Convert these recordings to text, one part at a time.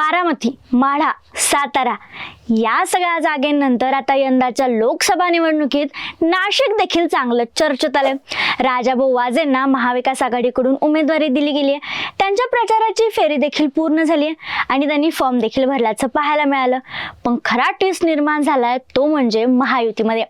बारामती माढा सातारा या सगळ्या जागेनंतर आता यंदाच्या लोकसभा निवडणुकीत नाशिक देखील चांगलं चर्चेत आलं राजाभाऊ वाजेंना महाविकास आघाडीकडून उमेदवारी दिली गेली आहे त्यांच्या प्रचाराची फेरी देखील पूर्ण झाली आहे आणि त्यांनी फॉर्म देखील भरल्याचं पाहायला मिळालं. पण खरा ट्विस्ट निर्माण झालाय तो म्हणजे महायुतीमध्ये.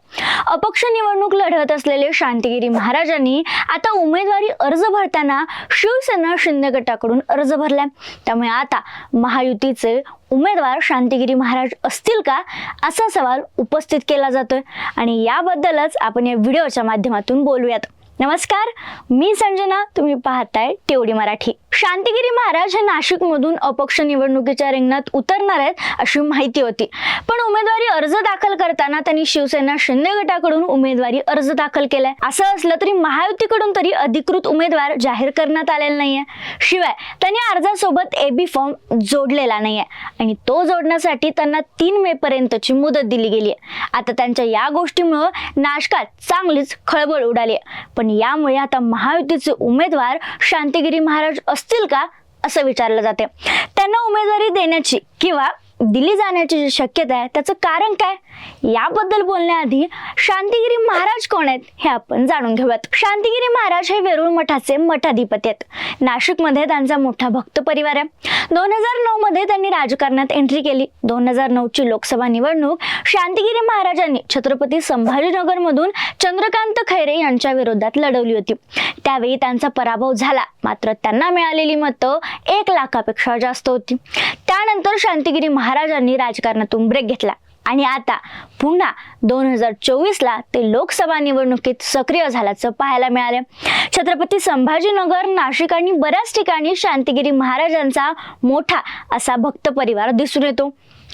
अपक्ष निवडणूक लढवत असलेले शांतिगिरी महाराजांनी आता उमेदवारी अर्ज भरताना शिवसेना शिंदे गटाकडून अर्ज भरलाय. त्यामुळे आता महायुतीचे उमेदवार शांतिगिरी महाराज असतील का असा सवाल उपस्थित केला जातोय. आणि याबद्दलच आपण या व्हिडिओच्या माध्यमातून बोलूयात. नमस्कार मी संजना तुम्ही पाहताय तेवढी मराठी. शांतिगिरी महाराज हे नाशिकमधून अपक्ष निवडणुकीच्या रिंगणात उतरणार आहेत अशी माहिती होती. पण उमेदवारी अर्ज दाखल करताना त्यांनी शिवसेना शिंदे गटाकडून उमेदवारी अर्ज दाखल केलाय. असं असलं तरी महायुतीकडून तरी अधिकृत उमेदवार जाहीर करण्यात आलेला नाहीये. शिवाय त्यांनी अर्जासोबत एबी फॉर्म जोडलेला नाहीये. आणि तो जोडण्यासाठी त्यांना तीन मे पर्यंतची मुदत दिली गेली आहे आता त्यांच्या या गोष्टीमुळं नाशकात चांगलीच खळबळ उडाली आहे आणि यामुळे आता महायुतीचे उमेदवार शांतिगिरी महाराज असतील का असं विचारलं जाते. त्यांना उमेदवारी देण्याची किंवा दिली जाण्याची जी शक्यता आहे त्याचं कारण काय? याबद्दल बोलण्याआधी शांतिगिरी महाराज कोण आहेत हे आपण जाणून घेऊयात. शांतिगिरी महाराज हे वेरूळ मठाचे मठाधिपती आहेत. नाशिकमध्ये त्यांचा मोठा भक्त परिवार आहे. दोन हजार नऊ मध्ये त्यांनी राजकारणात एंट्री केली. दोन हजार नऊ ची लोकसभा निवडणूक शांतिगिरी महाराजांनी छत्रपती संभाजीनगर मधून चंद्रकांत खैरे यांच्या विरोधात लढवली होती. त्यावेळी त्यांचा पराभव झाला. मात्र त्यांना मिळालेली मतं एक लाखापेक्षा जास्त होती. त्यानंतर शांतिगिरी महाराजांनी राजकारणातून ब्रेक घेतला. आणि आता पुन्हा दोन हजार चोवीसला ते लोकसभा निवडणुकीत सक्रिय झाल्याचं पाहायला मिळालं. छत्रपती संभाजीनगर नाशिक आणि बऱ्याच ठिकाणी शांतिगिरी महाराजांचा मोठा असा भक्त परिवार दिसून येतो.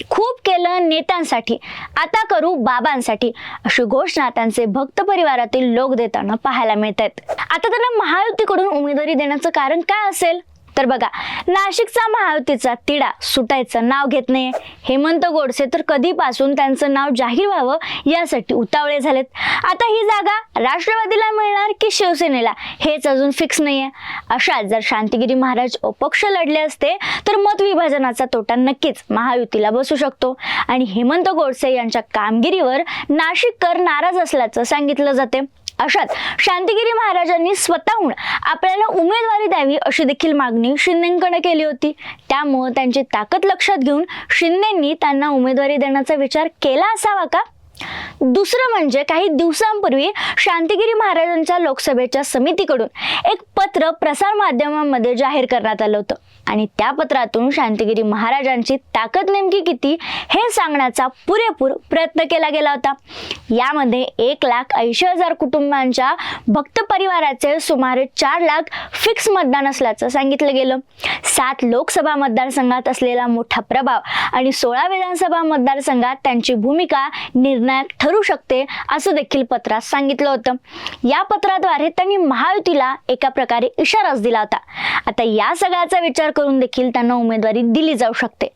खूप केलं नेत्यांसाठी. आता करू बाबांसाठी अशी घोषणा त्यांचे भक्त परिवारातील लोक देताना पाहायला मिळत आहेत आता त्यांना महायुतीकडून उमेदवारी देण्याचं कारण काय असेल? तर बघा नाशिकचा महायुतीचा तिढा सुटायचं नाव घेत नाही हेमंत गोडसे तर कधीपासून त्यांचं नाव जाहीर व्हावं यासाठी उतावळे झालेत. आता ही जागा राष्ट्रवादीला मिळणार की शिवसेनेला हेच अजून फिक्स नाहीये. अशा जर शांतिगिरी महाराज अपक्ष लढले असते तर मत विभाजनाचा तोटा नक्कीच महायुतीला बसू शकतो. आणि हेमंत गोडसे यांच्या कामगिरीवर नाशिककर नाराज असल्याचं सांगितलं जाते. अशात शांतिगिरी महाराजांनी स्वतःहून आपल्याला उमेदवारी द्यावी अशी देखील मागणी शिंदेकडे केली होती. त्यामुळं त्यांची ताकद लक्षात घेऊन शिंदेंनी त्यांना उमेदवारी देण्याचा विचार केला असावा का? दुसरं म्हणजे काही दिवसांपूर्वी शांतिगिरी महाराजांच्या लोकसभेच्या समितीकडून एक पत्र प्रसार माध्यमांमध्ये जाहीर करण्यात आलं होतं. आणि त्या पत्रातून शांतिगिरी महाराजांची ताकद नेमकी किती हे सांगण्याचा पुरेपूर प्रयत्न केला गेला होता. यामध्ये एक लाख ऐंशी हजार कुटुंबांच्या भक्त परिवाराचे सुमारे चार लाख फिक्स मतदान असल्याचं सांगितलं गेलं. सात लोकसभा मतदारसंघात असलेला मोठा प्रभाव आणि सोळा विधानसभा मतदारसंघात त्यांची भूमिका निर्णायक ठरू शकते असं देखील पत्रात सांगितलं होतं. या पत्राद्वारे त्यांनी महायुतीला एका प्रकारे इशाराच दिला होता. आता या सगळ्याचा विचार करून देखील त्यांना उमेदवारी दिली जाऊ शकते.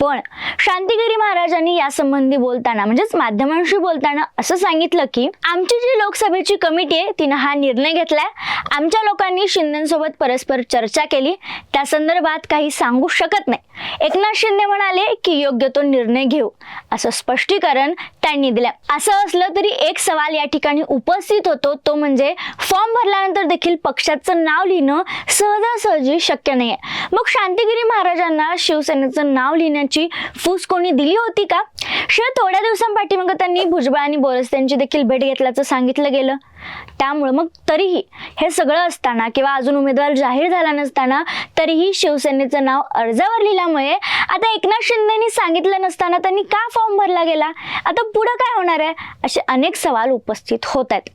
पण शांतिगिरी महाराजांनी यासंबंधी बोलताना म्हणजेच माध्यमांशी बोलताना असं सांगितलं की आमची जी लोकसभेची कमिटी आहे तिनं हा निर्णय घेतलाय. आमच्या लोकांनी शिंदेसोबत परस्पर चर्चा केली. त्या संदर्भात काही सांगू शकत नाही. एकनाथ शिंदे म्हणाले की योग्य तो निर्णय घेऊ असं स्पष्टीकरण त्यांनी दिलं. असं असलं तरी एक सवाल या ठिकाणी उपस्थित होतो तो म्हणजे फॉर्म भरल्यानंतर देखील पक्षाचं नाव लिहिणं सहजासहजी शक्य नाही मग शांतिगिरी महाराजांना शिवसेनेचं नाव लिहिण्याची फूस कोणी दिली होती का? शिवाय थोड्या दिवसांपाठी मग त्यांनी भुजबळ आणि बोरस यांची देखील भेट घेतल्याचं सांगितलं गेलं. त्यामुळं मग तरीही हे सगळं असताना किंवा अजून उमेदवार जाहीर झाला नसताना तरीही शिवसेनेचं नाव अर्जावर लिहिल्यामुळे आता एकनाथ शिंदेनी सांगितलं नसताना त्यांनी का फॉर्म भरला गेला? आता पुढं काय होणार आहे? असे अनेक सवाल उपस्थित होत आहेत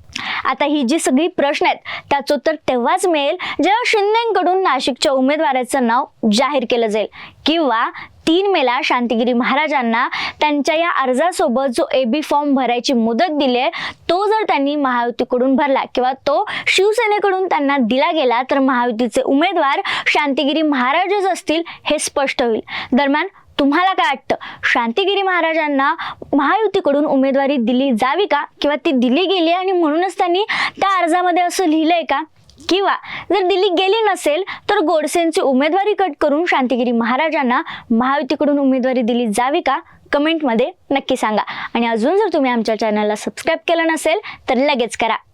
आता ही जी सगळी प्रश्न आहेत त्याचं उत्तर तेव्हाच मिळेल जेव्हा शिंदेकडून नाशिकच्या उमेदवाराचं नाव जाहीर केलं जाईल. किंवा तीन मेला शांतिगिरी महाराजांना त्यांच्या या अर्जासोबत जो ए बी फॉर्म भरायची मुदत दिली आहे तो जर त्यांनी महायुतीकडून भरला किंवा तो शिवसेनेकडून त्यांना दिला गेला तर महायुतीचे उमेदवार शांतिगिरी महाराजच असतील हे स्पष्ट होईल. दरम्यान तुम्हाला काय वाटतं? शांतिगिरी महाराजांना महायुतीकडून उमेदवारी दिली जावी का? किंवा ती दिली गेली आणि म्हणूनच त्यांनी त्या अर्जामध्ये असं लिहिलंय का? किंवा जर दिल्ली गेली नसेल तर गोडसेंची उमेदवारी कट करून शांतिगिरी महाराजांना महायुतीकडून उमेदवारी दिली जावी का? कमेंटमध्ये नक्की सांगा. आणि अजून जर तुम्ही आमच्या चॅनलला सबस्क्राईब केलं नसेल तर लगेच करा.